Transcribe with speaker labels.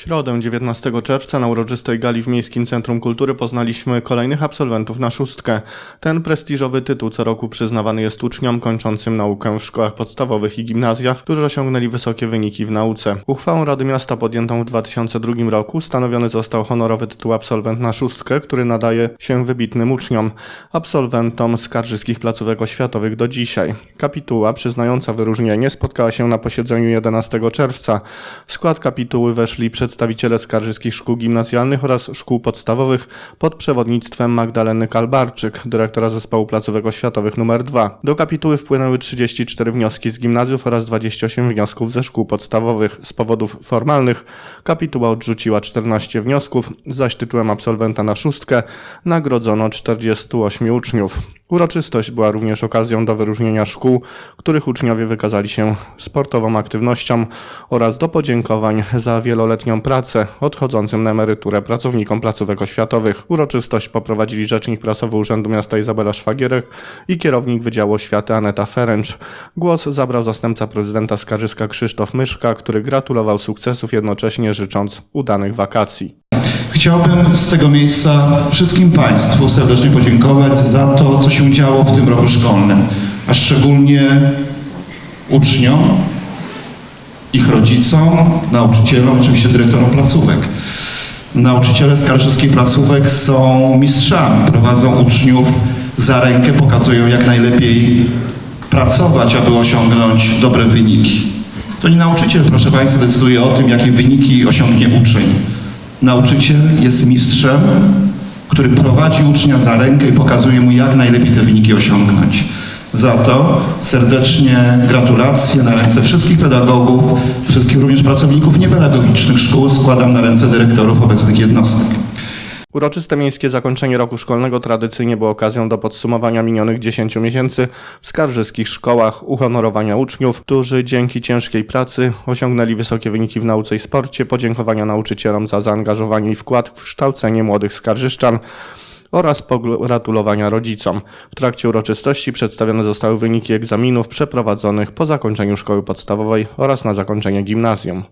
Speaker 1: środę 19 czerwca na uroczystej gali w Miejskim Centrum Kultury poznaliśmy kolejnych absolwentów na szóstkę. Ten prestiżowy tytuł co roku przyznawany jest uczniom kończącym naukę w szkołach podstawowych i gimnazjach, którzy osiągnęli wysokie wyniki w nauce. Uchwałą Rady Miasta podjętą w 2002 roku stanowiony został honorowy tytuł absolwent na szóstkę, który nadaje się wybitnym uczniom, absolwentom skarżyskich placówek oświatowych do dzisiaj. Kapituła przyznająca wyróżnienie spotkała się na posiedzeniu 11 czerwca. W skład kapituły weszli przedstawiciele skarżyskich szkół gimnazjalnych oraz szkół podstawowych pod przewodnictwem Magdaleny Kalbarczyk, dyrektora zespołu placówek oświatowych nr 2. Do kapituły wpłynęły 34 wnioski z gimnazjów oraz 28 wniosków ze szkół podstawowych. Z powodów formalnych kapituła odrzuciła 14 wniosków, zaś tytułem absolwenta na szóstkę nagrodzono 48 uczniów. Uroczystość była również okazją do wyróżnienia szkół, których uczniowie wykazali się sportową aktywnością oraz do podziękowań za wieloletnią pracę odchodzącym na emeryturę pracownikom placówek oświatowych. Uroczystość poprowadzili rzecznik prasowy Urzędu Miasta Izabela Szwagierek i kierownik Wydziału Oświaty Aneta Ferenc. Głos zabrał zastępca prezydenta Skarżyska Krzysztof Myszka, który gratulował sukcesów jednocześnie życząc udanych wakacji.
Speaker 2: Chciałbym z tego miejsca wszystkim Państwu serdecznie podziękować za to, co się działo w tym roku szkolnym, a szczególnie uczniom, ich rodzicom, nauczycielom, oczywiście dyrektorom placówek. Nauczyciele skarżyskich placówek są mistrzami, prowadzą uczniów za rękę, pokazują jak najlepiej pracować, aby osiągnąć dobre wyniki. To nie nauczyciel, proszę Państwa, decyduje o tym, jakie wyniki osiągnie uczeń. Nauczyciel jest mistrzem, który prowadzi ucznia za rękę i pokazuje mu, jak najlepiej te wyniki osiągnąć. Za to. Serdecznie gratulacje na ręce wszystkich pedagogów, wszystkich również pracowników niepedagogicznych szkół. Składam na ręce dyrektorów obecnych jednostek.
Speaker 1: Uroczyste miejskie zakończenie roku szkolnego tradycyjnie było okazją do podsumowania minionych 10 miesięcy w skarżyskich szkołach, uhonorowania uczniów, którzy dzięki ciężkiej pracy osiągnęli wysokie wyniki w nauce i sporcie, podziękowania nauczycielom za zaangażowanie i wkład w kształcenie młodych skarżyszczan oraz pogratulowania rodzicom. W trakcie uroczystości przedstawione zostały wyniki egzaminów przeprowadzonych po zakończeniu szkoły podstawowej oraz na zakończenie gimnazjum.